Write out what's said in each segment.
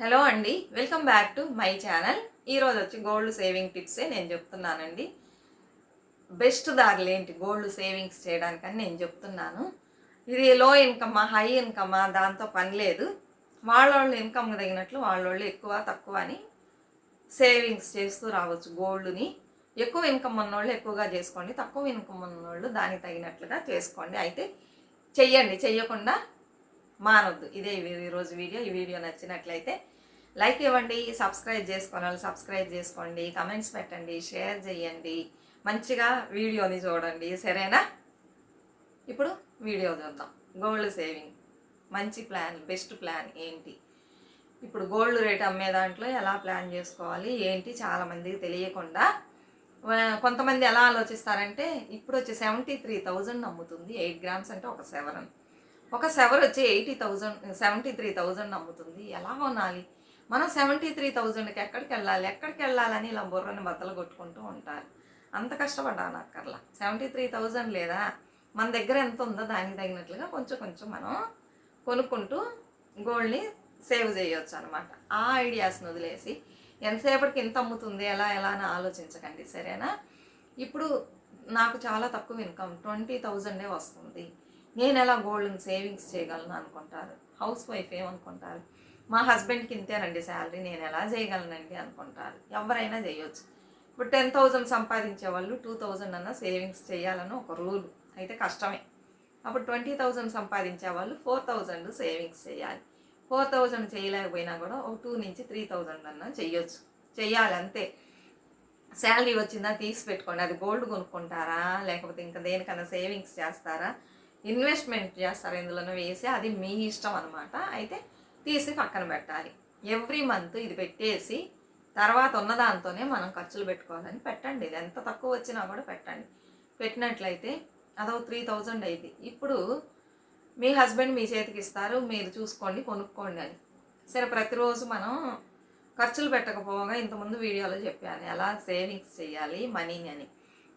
Hello అండి welcome back to my channel. ఈరోజు వచ్చి గోల్డ్ సేవింగ్ టిప్సే నేను చెప్తున్నానండి. బెస్ట్ దారులు ఏంటి? గోల్డ్ సేవింగ్స్ చేయడానికని నేను చెప్తున్నాను. ఇది లో ఇన్కమా హై ఇన్కమా దాంతో పని లేదు. వాళ్ళోళ్ళు ఇన్కమ్ తగినట్లు వాళ్ళోళ్ళు ఎక్కువ తక్కువ అని సేవింగ్స్ చేస్తూ రావచ్చు గోల్డ్ని. ఎక్కువ ఇన్కమ్ ఉన్నోళ్ళు ఎక్కువగా చేసుకోండి తక్కువ ఇన్కమ్ ఉన్నోళ్ళు దానికి తగినట్లుగా చేసుకోండి. అయితే చెయ్యండి చెయ్యకుండా మానొద్దు. ఇదే ఈ- ఈరోజు వీడియో. ఈ వీడియో నచ్చినట్లయితే లైక్ ఇవ్వండి సబ్స్క్రైబ్ చేసుకోవాలి వాళ్ళు సబ్స్క్రైబ్ చేసుకోండి కమెంట్స్ పెట్టండి షేర్ చేయండి. మంచిగా వీడియోని చూడండి. సరేనా? ఇప్పుడు వీడియో చూద్దాం. Gold saving. మంచి ప్లాన్ బెస్ట్ ప్లాన్ ఏంటి? ఇప్పుడు గోల్డ్ రేట్ అమ్మే దాంట్లో ఎలా ప్లాన్ చేసుకోవాలి ఏంటి? చాలామందికి తెలియకుండా కొంతమంది ఎలా ఆలోచిస్తారంటే ఇప్పుడు వచ్చి సెవెంటీ త్రీ థౌజండ్ అమ్ముతుంది ఎయిట్ గ్రామ్స్ అంటే ఒక సెవెన్ ఒక సెవర్ వచ్చి eighty thousand seventy three thousand అమ్ముతుంది ఎలా కొనాలి? మనం సెవెంటీ త్రీ థౌజండ్కి ఎక్కడికి వెళ్ళాలి? ఎక్కడికి వెళ్ళాలని ఇలా బుర్రని బద్దలు కొట్టుకుంటూ ఉంటారు. అంత కష్టపడ్డాను అక్కర్లా. సెవెంటీ త్రీ థౌజండ్ లేదా? మన దగ్గర ఎంత ఉందో దానికి తగినట్లుగా కొంచెం కొంచెం మనం కొనుక్కుంటూ గోల్డ్ని సేవ్ చేయొచ్చు అనమాట ఆ ఐడియాస్ని వదిలేసి ఎంతసేపటికి ఎంత అమ్ముతుంది? ఎలా? ఎలా? అని ఆలోచించకండి. సరేనా? ఇప్పుడు నాకు చాలా తక్కువ ఇన్కమ్. ట్వంటీ థౌజండే వస్తుంది. నేను ఎలా గోల్డ్ని సేవింగ్స్ చేయగలను అనుకుంటారు? హౌస్ వైఫ్ ఏమనుకుంటారు? మా హస్బెండ్కి ఇంతేనండి శాలరీ నేను ఎలా చేయగలనండి అనుకుంటారు. ఎవరైనా చేయొచ్చు. ఇప్పుడు టెన్ థౌజండ్ సంపాదించే వాళ్ళు టూ థౌజండ్ అన్న సేవింగ్స్ చేయాలని ఒక రూల్ అయితే కష్టమే. అప్పుడు ట్వంటీ థౌజండ్ సంపాదించే వాళ్ళు ఫోర్ థౌజండ్ సేవింగ్స్ చేయాలి. ఫోర్ థౌజండ్ చేయలేకపోయినా కూడా ఒక టూ నుంచి త్రీ థౌజండ్ అన్న చేయొచ్చు. చేయాలి అంతే. శాలరీ వచ్చిందా తీసి పెట్టుకోండి. అది గోల్డ్ కొనుక్కుంటారా? లేకపోతే ఇంకా దేనికన్నా సేవింగ్స్ చేస్తారా? ఇన్వెస్ట్మెంట్ చేస్తారు ఇందులోనే వేసి అది మీ ఇష్టం అనమాట అయితే తీసి పక్కన పెట్టాలి. ఎవ్రీ మంత్ ఇది పెట్టేసి తర్వాత ఉన్న దాంతోనే మనం ఖర్చులు పెట్టుకోవాలని పెట్టండి. ఇది ఎంత తక్కువ వచ్చినా కూడా పెట్టండి. పెట్టినట్లయితే అదో త్రీ థౌజండ్ అయింది. ఇప్పుడు మీ హస్బెండ్ మీ చేతికి ఇస్తారు మీరు చూసుకోండి కొనుక్కోండి అని. సరే ప్రతిరోజు మనం ఖర్చులు పెట్టకపోగా ఇంతకుముందు వీడియోలో చెప్పాను. ఎలా సేవింగ్స్ చేయాలి మనీని అని.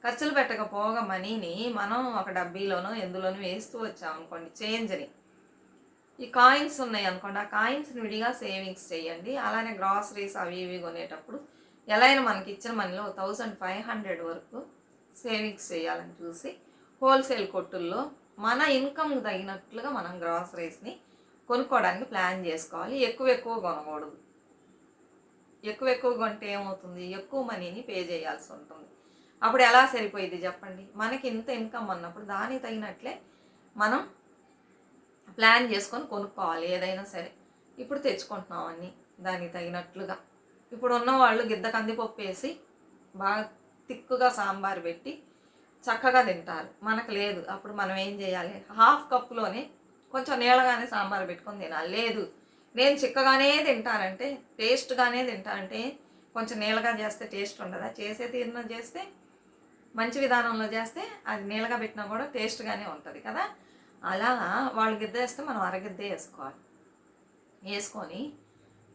ఖర్చులు పెట్టకపోగా మనీని మనం ఒక డబ్బీలోనో ఎందులోనో వేస్తూ వచ్చాం అనుకోండి చేంజ్ని ఈ కాయిన్స్ ఉన్నాయి అనుకోండి ఆ కాయిన్స్ని విడిగా సేవింగ్స్ చేయండి. అలానే గ్రాసరీస్ అవి ఇవి కొనేటప్పుడు ఎలా అయినా మనకి ఇచ్చిన మనీలో థౌజండ్ ఫైవ్ హండ్రెడ్ వరకు సేవింగ్స్ చేయాలని చూసి హోల్సేల్ కొట్టుల్లో మన ఇన్కమ్ తగినట్లుగా మనం గ్రాసరీస్ని కొనుక్కోవడానికి ప్లాన్ చేసుకోవాలి. ఎక్కువ ఎక్కువ కొనకూడదు. ఎక్కువ ఎక్కువ కొంటే ఏమవుతుంది? ఎక్కువ మనీని పే చేయాల్సి ఉంటుంది. అప్పుడు ఎలా సరిపోయింది చెప్పండి? మనకి ఇంత ఇన్కమ్ అన్నప్పుడు దానికి తగినట్లే మనం ప్లాన్ చేసుకొని కొనుక్కోవాలి ఏదైనా సరే. ఇప్పుడు తెచ్చుకుంటున్నాం అన్ని దానికి తగినట్లుగా. ఇప్పుడు ఉన్న వాళ్ళు గిద్ద కందిపప్పు వేసి బాగా తిక్కుగా సాంబార్ పెట్టి చక్కగా తింటారు. మనకు లేదు. అప్పుడు మనం ఏం చేయాలి? హాఫ్ కప్లోనే కొంచెం నీళ్ళగానే సాంబార్ పెట్టుకొని తినాలి. లేదు. నేను చిక్కగానే తింటానంటే టేస్ట్గానే తింటానంటే కొంచెం నీళ్ళగా చేస్తే టేస్ట్ ఉండదా? చేసే తీరున చేస్తే మంచి విధానంలో చేస్తే అది నీళ్ళగా పెట్టినా కూడా టేస్ట్గానే ఉంటుంది కదా? అలా వాళ్ళు గిద్ద వేస్తే మనం అరగిద్దే వేసుకోవాలి. వేసుకొని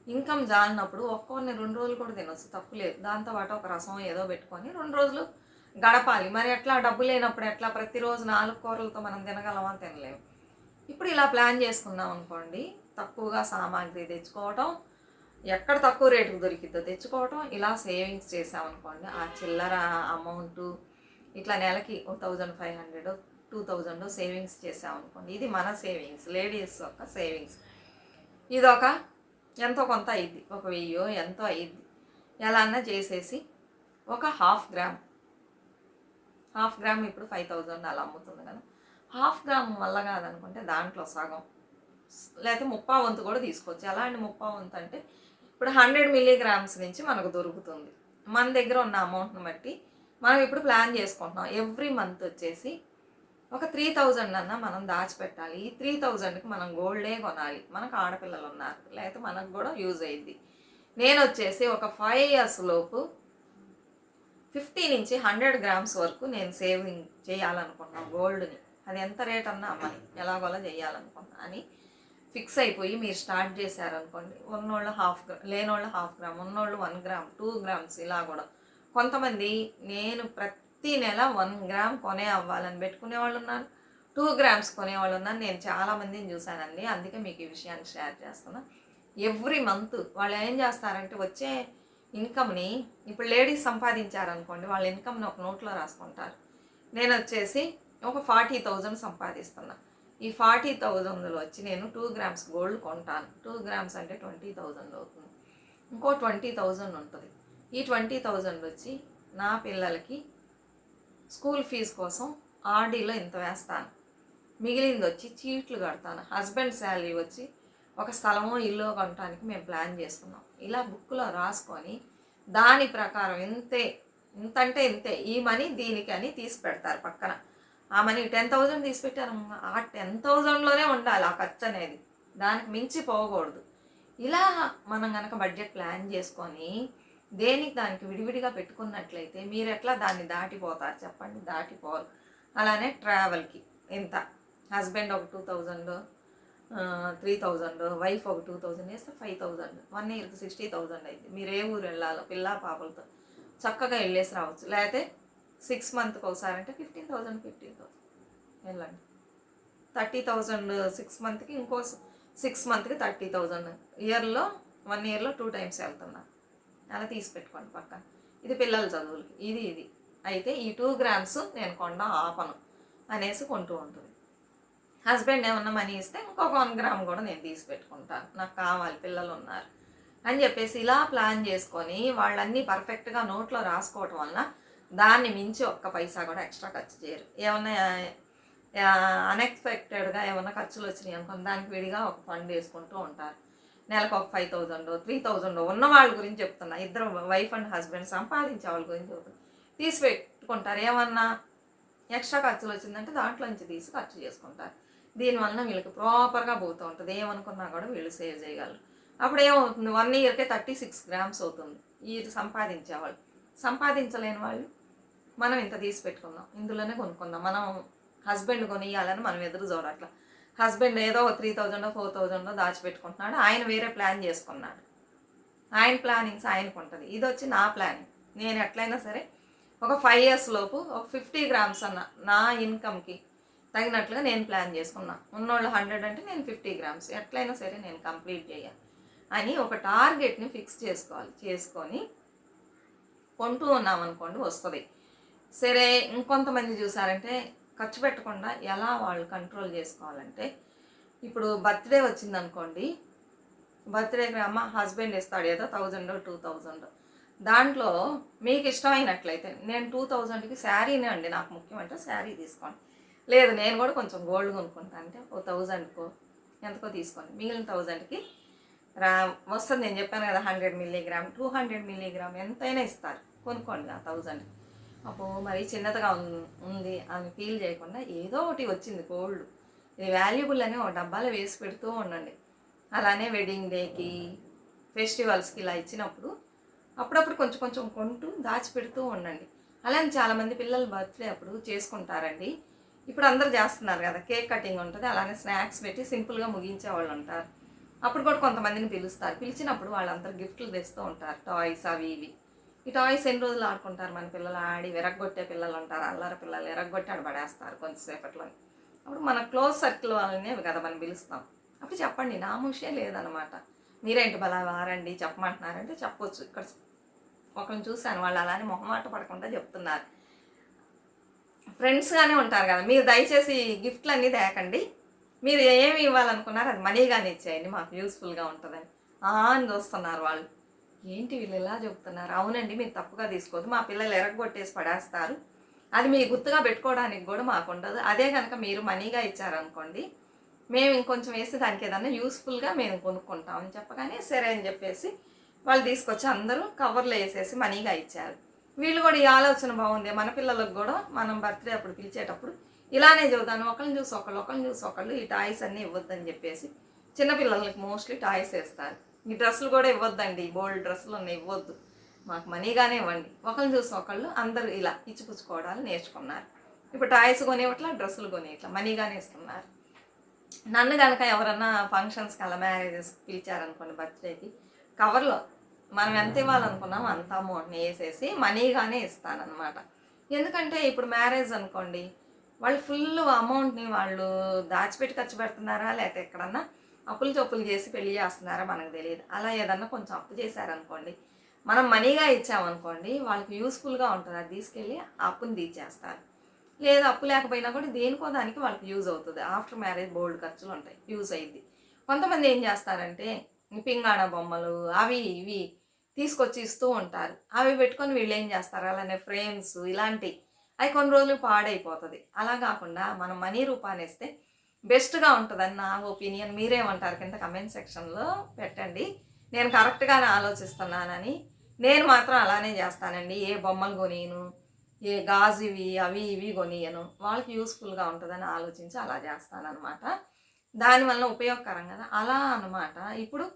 ఇన్కమ్ జాలినప్పుడు ఒక్కొన్ని రెండు రోజులు కూడా తినొచ్చు తప్పు లేదు. దాంతోపాటు ఒక రసం ఏదో పెట్టుకొని రెండు రోజులు గడపాలి. మరి ఎట్లా డబ్బు లేనప్పుడు ఎట్లా ప్రతిరోజు నాలుగు కూరలతో మనం తినగలమా తినలేము. ఇప్పుడు ఇలా ప్లాన్ చేసుకున్నాం అనుకోండి తక్కువగా సామాగ్రి తెచ్చుకోవటం ఎక్కడ తక్కువ రేటుకు దొరికిద్దో తెచ్చుకోవటం ఇలా సేవింగ్స్ చేసామనుకోండి ఆ చిల్లర అమౌంటు ఇట్లా నెలకి ఓ thousand five hundred two thousand savings చేసామనుకోండి ఇది మన సేవింగ్స్ లేడీస్ యొక్క సేవింగ్స్. ఇదొక ఎంతో కొంత అయ్యిద్ది. ఒక వెయ్యో ఎంతో అయ్యిద్ది. ఎలా అన్నా చేసేసి ఒక హాఫ్ గ్రామ్ హాఫ్ గ్రామ్ ఇప్పుడు ఫైవ్ థౌజండ్ అలా అమ్ముతుంది కదా. హాఫ్ గ్రామ్ వల్ల కాదనుకుంటే దాంట్లో సగం. లేకపోతే ముప్పా వంతు కూడా తీసుకోవచ్చు. ఎలా అండి ముప్పా వంతు అంటే ఇప్పుడు హండ్రెడ్ మిల్లీగ్రామ్స్ నుంచి మనకు దొరుకుతుంది. మన దగ్గర ఉన్న అమౌంట్ని బట్టి మనం ఇప్పుడు ప్లాన్ చేసుకుంటున్నాం. ఎవ్రీ మంత్ వచ్చేసి ఒక త్రీ థౌజండ్ అన్నా మనం దాచిపెట్టాలి. ఈ త్రీ థౌజండ్కి మనం గోల్డే కొనాలి. మనకు ఆడపిల్లలు ఉన్నారు. లేకపోతే మనకు కూడా యూజ్ అయ్యింది. నేను వచ్చేసి ఒక ఫైవ్ ఇయర్స్ లోపు ఫిఫ్టీ నుంచి హండ్రెడ్ గ్రామ్స్ వరకు నేను సేవింగ్ చేయాలనుకున్నాను గోల్డ్ని అది ఎంత రేట్ అన్నా అమ్మని. ఎలాగోలా చేయాలనుకున్నా అని ఫిక్స్ అయిపోయి మీరు స్టార్ట్ చేశారనుకోండి ఉన్నోళ్ళు హాఫ్ గ్రామ్ లేనోళ్ళు హాఫ్ గ్రామ్ ఉన్నోళ్ళు వన్ గ్రామ్ టూ గ్రామ్స్ ఇలా కూడా కొంతమంది నేను ప్రతి నెల వన్ గ్రామ్ కొనే అవ్వాలని పెట్టుకునే వాళ్ళు ఉన్నారు. టూ గ్రామ్స్ కొనేవాళ్ళు ఉన్నారు. నేను చాలా మందిని చూశానండి. అందుకే మీకు ఈ విషయాన్ని షేర్ చేస్తున్నా. ఎవ్రీ మంత్ వాళ్ళు ఏం చేస్తారంటే వచ్చే ఇన్కమ్ని ఇప్పుడు లేడీస్ సంపాదించారనుకోండి వాళ్ళ ఇన్కమ్ని ఒక నోట్లో రాసుకుంటారు. నేను వచ్చేసి ఒక ఫార్టీ థౌజండ్ సంపాదిస్తున్నా. ఈ ఫార్టీ థౌజండ్లో వచ్చి నేను టూ గ్రామ్స్ గోల్డ్ కొంటాను. టూ గ్రామ్స్ అంటే ట్వంటీ థౌజండ్ అవుతుంది. ఇంకో ట్వంటీ థౌజండ్ ఉంటుంది. ఈ ట్వంటీ థౌజండ్ వచ్చి నా పిల్లలకి స్కూల్ ఫీజు కోసం ఆర్డీలో ఇంత వేస్తాను. మిగిలింది వచ్చి చీట్లు కడతాను. హస్బెండ్ శాలరీ వచ్చి ఒక స్థలమో ఇల్లు కొనడానికి మేము ప్లాన్ చేసుకున్నాం. ఇలా బుక్లో రాసుకొని దాని ప్రకారం ఇంతే ఇంత అంటే ఇంతే ఈ మనీ దీనికి అని తీసి పెడతారు పక్కన. ఆ మనీ టెన్ థౌజండ్ తీసి పెట్టారు ఆ టెన్ థౌజండ్లోనే ఉండాలి ఆ ఖర్చు అనేది. దానికి మించి పోకూడదు. ఇలా మనం కనుక బడ్జెట్ ప్లాన్ చేసుకొని దేనికి దానికి విడివిడిగా పెట్టుకున్నట్లయితే మీరు ఎట్లా దాన్ని దాటిపోతారు చెప్పండి దాటిపోరు అలానే ట్రావెల్కి ఎంత హస్బెండ్ ఒక two thousand three thousand wife ఒక టూ థౌజండ్ వేస్తే ఫైవ్ థౌజండ్ వన్ ఇయర్కి సిక్స్టీ థౌజండ్ అయింది. మీరు ఏ ఊరు వెళ్ళాలో పిల్ల పాపలతో చక్కగా వెళ్ళేసి రావచ్చు. లేకపోతే సిక్స్ మంత్కి ఒకసారి అంటే ఫిఫ్టీన్ థౌజండ్ ఫిఫ్టీన్ థౌజండ్ వెళ్ళండి. థర్టీ థౌజండ్ సిక్స్ మంత్కి ఇంకో సిక్స్ మంత్కి థర్టీ థౌజండ్. ఇయర్లో వన్ ఇయర్లో టూ టైమ్స్ వెళ్తున్నారు. అలా తీసి పెట్టుకోండి పక్కన. ఇది పిల్లల చదువులకి. ఇది ఇది. అయితే ఈ టూ గ్రామ్స్ నేను కొండ ఆపను అనేసి కొంటూ ఉంటుంది. హస్బెండ్ ఏమన్నా మనీ ఇస్తే ఇంకొక వన్ గ్రామ్ కూడా నేను తీసి పెట్టుకుంటాను. నాకు కావాలి పిల్లలు ఉన్నారు అని చెప్పేసి ఇలా ప్లాన్ చేసుకొని వాళ్ళన్నీ పర్ఫెక్ట్గా నోట్లో రాసుకోవటం వలన దాన్ని మించి ఒక్క పైసా కూడా ఎక్స్ట్రా ఖర్చు చేయరు. ఏమన్నా అన్ఎక్స్పెక్టెడ్గా ఏమన్నా ఖర్చులు వచ్చినాయి అనుకుని దానికి విడిగా ఒక ఫండ్ వేసుకుంటూ ఉంటారు. నెలకు ఒక ఫైవ్ థౌజండ్ త్రీ థౌజండ్ ఉన్న వాళ్ళ గురించి చెప్తున్నా. ఇద్దరు వైఫ్ అండ్ హస్బెండ్ సంపాదించే వాళ్ళ గురించి చెప్తున్నా. తీసి పెట్టుకుంటారు. ఏమన్నా ఎక్స్ట్రా ఖర్చులు వచ్చిందంటే దాంట్లోంచి తీసి ఖర్చు చేసుకుంటారు. దీనివల్ల వీళ్ళకి ప్రాపర్గా పోతూ ఉంటుంది. ఏమనుకున్నా కూడా వీళ్ళు సేవ్ చేయగలరు. అప్పుడు ఏమవుతుంది? వన్ ఇయర్కే థర్టీ సిక్స్ గ్రామ్స్ అవుతుంది. ఈ సంపాదించేవాళ్ళు సంపాదించలేని వాళ్ళు మనం ఇంత తీసి పెట్టుకుందాం. ఇందులోనే కొనుక్కుందాం. మనం హస్బెండ్ కొనియాలని మనం ఎదురు చూడట్లా. హస్బెండ్ ఏదో త్రీ థౌజండో ఫోర్ థౌజండో దాచిపెట్టుకుంటున్నాడు. ఆయన వేరే ప్లాన్ చేసుకున్నాడు. ఆయన ప్లానింగ్స్ ఆయనకు ఉంటుంది. ఇది వచ్చి నా ప్లానింగ్ నేను ఎట్లయినా సరే ఒక ఫైవ్ ఇయర్స్ లోపు ఒక ఫిఫ్టీ గ్రామ్స్ అన్న నా ఇన్కమ్కి తగినట్లుగా నేను ప్లాన్ చేసుకున్నా. ఉన్నోళ్ళు హండ్రెడ్ అంటే నేను ఫిఫ్టీ గ్రామ్స్ ఎట్లయినా సరే నేను కంప్లీట్ చేయాలి అని ఒక టార్గెట్ని ఫిక్స్ చేసుకోవాలి. చేసుకొని కొంటూ ఉన్నాం అనుకోండి వస్తుంది. సరే ఇంకొంతమంది చూసారంటే ఖర్చు పెట్టకుండా ఎలా వాళ్ళు కంట్రోల్ చేసుకోవాలంటే ఇప్పుడు బర్త్డే వచ్చింది అనుకోండి బర్త్డేకి అమ్మ హస్బెండ్ ఇస్తాడు ఏదో థౌజండ్ టూ థౌజండ్. దాంట్లో మీకు ఇష్టమైనట్లయితే నేను టూ థౌజండ్కి శారీనే అండి నాకు ముఖ్యం అంటే శారీ తీసుకోండి. లేదు నేను కూడా కొంచెం గోల్డ్ కొనుక్కుంటా అంటే ఓ థౌజండ్కో ఎంతకో తీసుకోండి. మిగిలిన థౌజండ్కి రా వస్తుంది నేను చెప్పాను కదా hundred milligram two hundred milligram ఎంతైనా ఇస్తారు కొనుక్కోండి ఆ థౌజండ్కి. అప్పుడు మరి చిన్నదిగా ఉంది అని ఫీల్ చేయకుండా ఏదో ఒకటి వచ్చింది గోల్డ్ ఇది వాల్యుబుల్ అని ఒక డబ్బాలో వేసి పెడుతూ ఉండండి. అలానే వెడ్డింగ్ డేకి ఫెస్టివల్స్కి ఇలా ఇచ్చినప్పుడు అప్పుడప్పుడు కొంచెం కొంచెం కొంటూ దాచిపెడుతూ ఉండండి. అలానే చాలామంది పిల్లలు బర్త్డే అప్పుడు చేసుకుంటారండి. ఇప్పుడు అందరు చేస్తున్నారు కదా కేక్ కటింగ్ ఉంటుంది అలానే స్నాక్స్ పెట్టి సింపుల్గా ముగించే వాళ్ళు ఉంటారు. అప్పుడు కూడా కొంతమందిని పిలుస్తారు. పిలిచినప్పుడు వాళ్ళందరూ గిఫ్ట్లు తెస్తూ ఉంటారు టాయ్స్ అవి ఇవి. ఈ టాయ్స్ ఎన్ని రోజులు ఆడుకుంటారు? మన పిల్లలు ఆడి విరగొట్టే పిల్లలు ఉంటారు అల్లరి పిల్లలు ఎరగొట్టి ఆడ పడేస్తారు కొంతసేపట్లో అప్పుడు మన క్లోజ్ సర్కిల్ వాళ్ళనే కదా మనం పిలుస్తాం. అప్పుడు చెప్పండి నా ముషే లేదనమాట మీరేంటి బలా వారండి చెప్పమంటున్నారంటే చెప్పొచ్చు. ఇక్కడ ఒకరిని చూశాను వాళ్ళు అలానే మొహమాట పడకుండా చెప్తున్నారు. ఫ్రెండ్స్గానే ఉంటారు కదా మీరు దయచేసి గిఫ్ట్లు అన్నీ తేకండి. మీరు ఏమి ఇవ్వాలనుకున్నారు అది మనీగానే ఇచ్చేయండి మాకు యూస్ఫుల్గా ఉంటుందని. ఆ అని చూస్తున్నారు వాళ్ళు. ఏంటి వీళ్ళు ఇలా చెప్తున్నారు? అవునండి మీరు తప్పుగా తీసుకోవద్దు. మా పిల్లలు ఎరగొట్టేసి పడేస్తారు. అది మీ గుర్తుగా పెట్టుకోవడానికి కూడా మాకు ఉండదు. అదే కనుక మీరు మనీగా ఇచ్చారనుకోండి మేము ఇంకొంచెం వేసి దానికి ఏదన్నా యూస్ఫుల్గా మేము కొనుక్కుంటామని చెప్పగానే సరే అని చెప్పేసి వాళ్ళు తీసుకొచ్చి అందరూ కవర్లో వేసేసి మనీగా ఇచ్చారు. వీళ్ళు కూడా ఈ ఆలోచన బాగుంది. మన పిల్లలకు కూడా మనం బర్త్డే అప్పుడు పిలిచేటప్పుడు ఇలానే చదువుతాను ఒకళ్ళని చూసి ఒకళ్ళు ఒకళ్ళని చూసి ఒకళ్ళు ఈ టాయ్స్ అన్నీ ఇవ్వద్దని చెప్పేసి చిన్నపిల్లలకి మోస్ట్లీ టాయ్స్ వేస్తారు. ఈ డ్రెస్సులు కూడా ఇవ్వద్దండి. బోల్డ్ డ్రెస్సులు ఉన్నాయి ఇవ్వద్దు. మాకు మనీగానే ఇవ్వండి. ఒకళ్ళు చూసి ఒకళ్ళు అందరూ ఇలా ఇచ్చిపుచ్చుకోవడాలు నేర్చుకున్నారు. ఇప్పుడు టాయ్స్ కొనేవట్లా డ్రెస్సులు కొనేట్లా మనీగానే ఇస్తున్నారు. నన్ను కనుక ఎవరన్నా ఫంక్షన్స్కి అలా మ్యారేజెస్ పిలిచారనుకోండి బర్త్డేకి కవర్లో మనం ఎంత ఇవ్వాలనుకున్నామో అంత అమౌంట్ని వేసేసి మనీగానే ఇస్తానన్నమాట. ఎందుకంటే ఇప్పుడు మ్యారేజ్ అనుకోండి వాళ్ళు ఫుల్ అమౌంట్ని వాళ్ళు దాచిపెట్టి ఖర్చు పెడుతున్నారా లేకపోతే ఎక్కడన్నా అప్పులు చొప్పులు చేసి పెళ్ళి చేస్తున్నారా మనకు తెలియదు. అలా ఏదన్నా కొంచెం అప్పు చేశారనుకోండి మనం మనీగా ఇచ్చామనుకోండి వాళ్ళకి యూస్ఫుల్గా ఉంటుంది. అది తీసుకెళ్ళి అప్పుని తీర్చేస్తారు. లేదు అప్పు లేకపోయినా కూడా దేనికో దానికి వాళ్ళకి యూజ్ అవుతుంది. ఆఫ్టర్ మ్యారేజ్ బోల్డ్ ఖర్చులు ఉంటాయి యూజ్ అయింది కొంతమంది ఏం చేస్తారంటే పింగాణ బొమ్మలు అవి ఇవి తీసుకొచ్చి ఇస్తూ ఉంటారు. అవి పెట్టుకొని వీళ్ళు ఏం చేస్తారు? అలానే ఫ్రేమ్స్ ఇలాంటివి అవి కొన్ని రోజులు పాడైపోతుంది. అలా కాకుండా మనం మనీ రూపాన్ని ఇస్తే బెస్ట్గా ఉంటుందని నా ఒపీనియన్. మీరేమంటారు? కింద కమెంట్ సెక్షన్లో పెట్టండి. నేను కరెక్ట్గానే ఆలోచిస్తున్నానని. నేను మాత్రం అలానే చేస్తానండి. ఏ బొమ్మలు కొనియను ఏ గాజు ఇవి అవి ఇవి కొనియను. వాళ్ళకి యూస్ఫుల్గా ఉంటుందని ఆలోచించి అలా చేస్తానన్నమాట. దానివల్ల ఉపయోగకరం కదా. అలా అనమాట ఇప్పుడు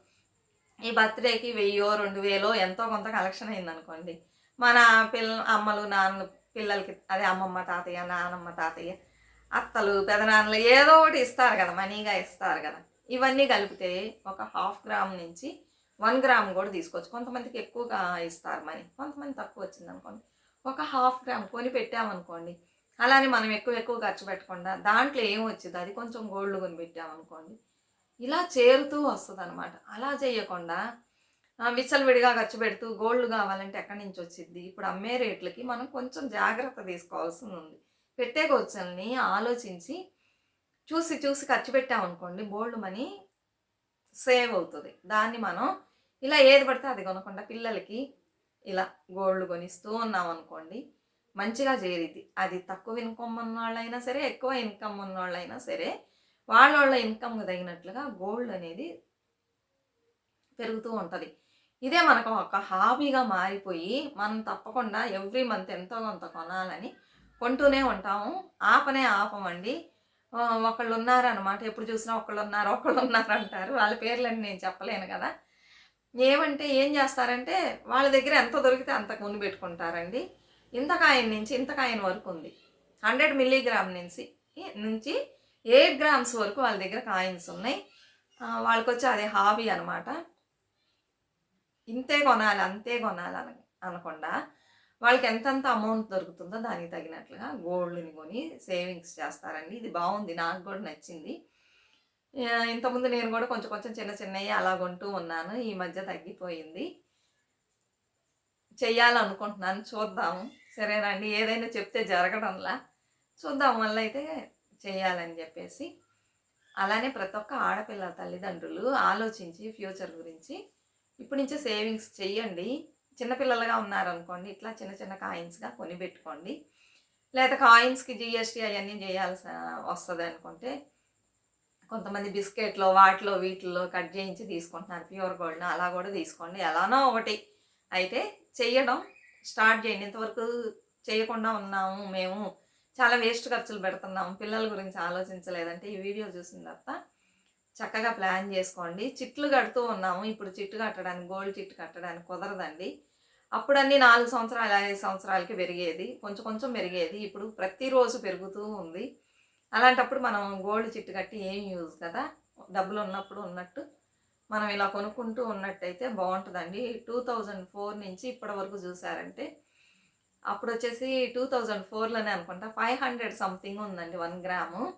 ఈ బర్త్డేకి వెయ్యో రెండు వేలో ఎంతో కొంత కలెక్షన్ అయిందనుకోండి. మన పిల్ల అమ్మలు నాన్నలు పిల్లలకి అదే అమ్మమ్మ తాతయ్య నానమ్మ తాతయ్య అత్తలు పెదనాన్నలు ఏదో ఒకటి ఇస్తారు కదా మనీగా ఇస్తారు కదా. ఇవన్నీ కలిపితే ఒక హాఫ్ గ్రామ్ నుంచి వన్ గ్రామ్ కూడా తీసుకోవచ్చు. కొంతమందికి ఎక్కువగా ఇస్తారు మనీ కొంతమంది తక్కువ వచ్చింది అనుకోండి. ఒక హాఫ్ గ్రామ్ కొని పెట్టామనుకోండి. అలానే మనం ఎక్కువ ఎక్కువ ఖర్చు పెట్టకుండా దాంట్లో ఏం వచ్చింది అది కొంచెం గోల్డ్ కొని పెట్టామనుకోండి. ఇలా చేరుతూ వస్తుంది అనమాట అలా చేయకుండా విచ్చలవిడిగా ఖర్చు పెడుతూ గోల్డ్ కావాలంటే ఎక్కడి నుంచి వచ్చింది ఇప్పుడు అమ్మే రేట్లకి మనం కొంచెం జాగ్రత్త తీసుకోవాల్సి ఉంది. పెట్టే ఖర్చుల్ని ఆలోచించి చూసి చూసి ఖర్చు పెట్టామనుకోండి గోల్డ్ మనీ సేవ్ అవుతుంది. దాన్ని మనం ఇలా ఏది పడితే అది కొనకుండా పిల్లలకి ఇలా గోల్డ్ కొనిస్తూ ఉన్నాం అనుకోండి మంచిగా చేరిద్ది. అది తక్కువ ఇన్కమ్ ఉన్న వాళ్ళైనా సరే ఎక్కువ ఇన్కమ్ ఉన్న వాళ్ళైనా సరే వాళ్ళ వాళ్ళ ఇన్కమ్కి తగినట్లుగా గోల్డ్ అనేది పెరుగుతూ ఉంటుంది. ఇదే మనకు ఒక హాబీగా మారిపోయి మనం తప్పకుండా ఎవ్రీ మంత్ ఎంతో కొంత కొనాలని కొంటూనే ఉంటాము. ఆపనే ఆపమండి. ఒకళ్ళు ఉన్నారనమాట ఎప్పుడు చూసినా ఒకళ్ళు ఉన్నారు ఒకళ్ళు ఉన్నారు అంటారు వాళ్ళ పేర్లని నేను చెప్పలేను కదా. ఏమంటే ఏం చేస్తారంటే వాళ్ళ దగ్గర ఎంత దొరికితే అంత కొని పెట్టుకుంటారండి. ఇంత నుంచి ఇంత వరకు ఉంది. హండ్రెడ్ మిల్లీగ్రామ్ నుంచి నుంచి ఎయిట్ గ్రామ్స్ వరకు వాళ్ళ దగ్గర కాయిన్స్ ఉన్నాయి. వాళ్ళకి వచ్చి అదే హాబీ అనమాట ఇంతే కొనాలి అంతే కొనాలి అన అనకుండా వాళ్ళకి ఎంతెంత అమౌంట్ దొరుకుతుందో దానికి తగినట్లుగా గోల్డ్ని కొని సేవింగ్స్ చేస్తారండి. ఇది బాగుంది. నాకు కూడా నచ్చింది. ఇంతకుముందు నేను కూడా కొంచెం కొంచెం చిన్న చిన్నవి అలా కొంటూ ఉన్నాను. ఈ మధ్య తగ్గిపోయింది. చెయ్యాలనుకుంటున్నాను. చూద్దాము సరేనండి ఏదైనా చెప్తే జరగడంలా. చూద్దాం. వల్ల అయితే చేయాలని చెప్పేసి. అలానే ప్రతి ఒక్క ఆడపిల్ల తల్లిదండ్రులు ఆలోచించి ఫ్యూచర్ గురించి ఇప్పటి నుంచే సేవింగ్స్ చెయ్యండి. చిన్నపిల్లలుగా ఉన్నారనుకోండి ఇట్లా చిన్న చిన్న కాయిన్స్గా కొని పెట్టుకోండి. లేదా కాయిన్స్కి జిఎస్టీ అవన్నీ చేయాల్సి వస్తుంది అనుకుంటే కొంతమంది బిస్కెట్లో వాటిలో వీటిలో కట్ చేయించి తీసుకుంటున్నారు. ప్యూర్ గోల్డ్ను అలా కూడా తీసుకోండి. ఎలానో ఒకటి. అయితే చేయడం స్టార్ట్ చేయండి. ఇంతవరకు చేయకుండా ఉన్నాము మేము. చాలా వేస్ట్ ఖర్చులు పెడుతున్నాము. పిల్లల గురించి ఆలోచించలేదంటే ఈ వీడియో చూసిన తర్వాత చక్కగా ప్లాన్ చేసుకోండి. చిట్లు కడుతూ ఉన్నాము. ఇప్పుడు చిట్టు కట్టడానికి గోల్డ్ చిట్టు కట్టడానికి కుదరదండి. అప్పుడన్నీ నాలుగు సంవత్సరాలు ఐదు సంవత్సరాలకి పెరిగేది. కొంచెం కొంచెం పెరిగేది. ఇప్పుడు ప్రతిరోజు పెరుగుతూ ఉంది. అలాంటప్పుడు మనం గోల్డ్ చిట్టు కట్టి ఏం యూజ్ కదా? డబ్బులు ఉన్నప్పుడు ఉన్నట్టు మనం ఇలా కొనుక్కుంటూ ఉన్నట్టయితే బాగుంటుందండి. టూ థౌజండ్ ఫోర్ నుంచి ఇప్పటి వరకు చూసారంటే అప్పుడు వచ్చేసి టూ థౌజండ్ ఫోర్లోనే అనుకుంటా. ఫైవ్ హండ్రెడ్ సంథింగ్ ఉందండి వన్ గ్రాము.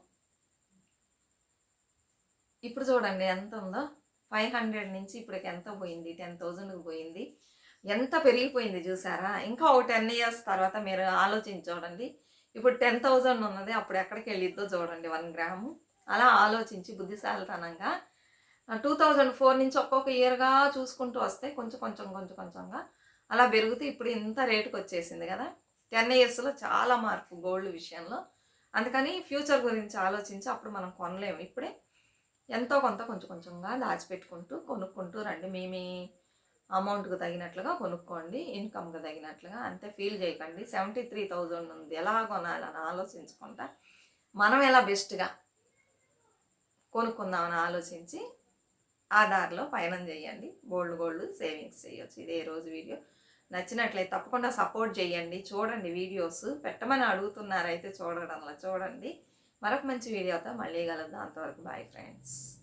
ఇప్పుడు చూడండి ఎంత ఉందో. ఫైవ్ హండ్రెడ్ నుంచి ఇప్పటికి ఎంత పోయింది? టెన్ థౌజండ్కి పోయింది. ఎంత పెరిగిపోయింది చూసారా? ఇంకా ఒక టెన్ ఇయర్స్ తర్వాత మీరు ఆలోచించి చూడండి. ఇప్పుడు టెన్ థౌజండ్ ఉన్నది అప్పుడు ఎక్కడికి వెళ్ళిద్దో చూడండి వన్ గ్రాము. అలా ఆలోచించి బుద్ధిశాలితనంగా టూ థౌజండ్ ఫోర్ నుంచి ఒక్కొక్క ఇయర్గా చూసుకుంటూ వస్తే కొంచెం కొంచెం కొంచెం కొంచెంగా అలా పెరుగుతూ ఇప్పుడు ఇంత రేటుకి వచ్చేసింది కదా. టెన్ ఇయర్స్లో చాలా మార్పు గోల్డ్ విషయంలో. అందుకని ఫ్యూచర్ గురించి ఆలోచించి అప్పుడు మనం కొనలేము. ఇప్పుడే ఎంతో కొంత కొంచెం కొంచెంగా దాచిపెట్టుకుంటూ కొనుక్కుంటూ రండి. మీ మీ అమౌంట్కి తగినట్లుగా కొనుక్కోండి ఇన్కమ్కి తగినట్లుగా అంతే ఫీల్ చేయకండి. సెవెంటీ త్రీ థౌజండ్ ఉంది. ఎలా కొనాలని ఆలోచించుకుంటా. మనం ఎలా బెస్ట్గా కొనుక్కుందామని ఆలోచించి ఆ దారిలో పయనం చేయండి. గోల్డ్ గోల్డ్ సేవింగ్స్ చేయొచ్చు. ఇదే రోజు వీడియో. నచ్చినట్లయితే తప్పకుండా సపోర్ట్ చేయండి. చూడండి వీడియోస్. పెట్టమని అడుగుతున్నారైతే చూడడంలో చూడండి. మరొక మంచి వీడియోతో మళ్ళీ కలుద్దాం. అంతవరకు బాయ్ ఫ్రెండ్స్.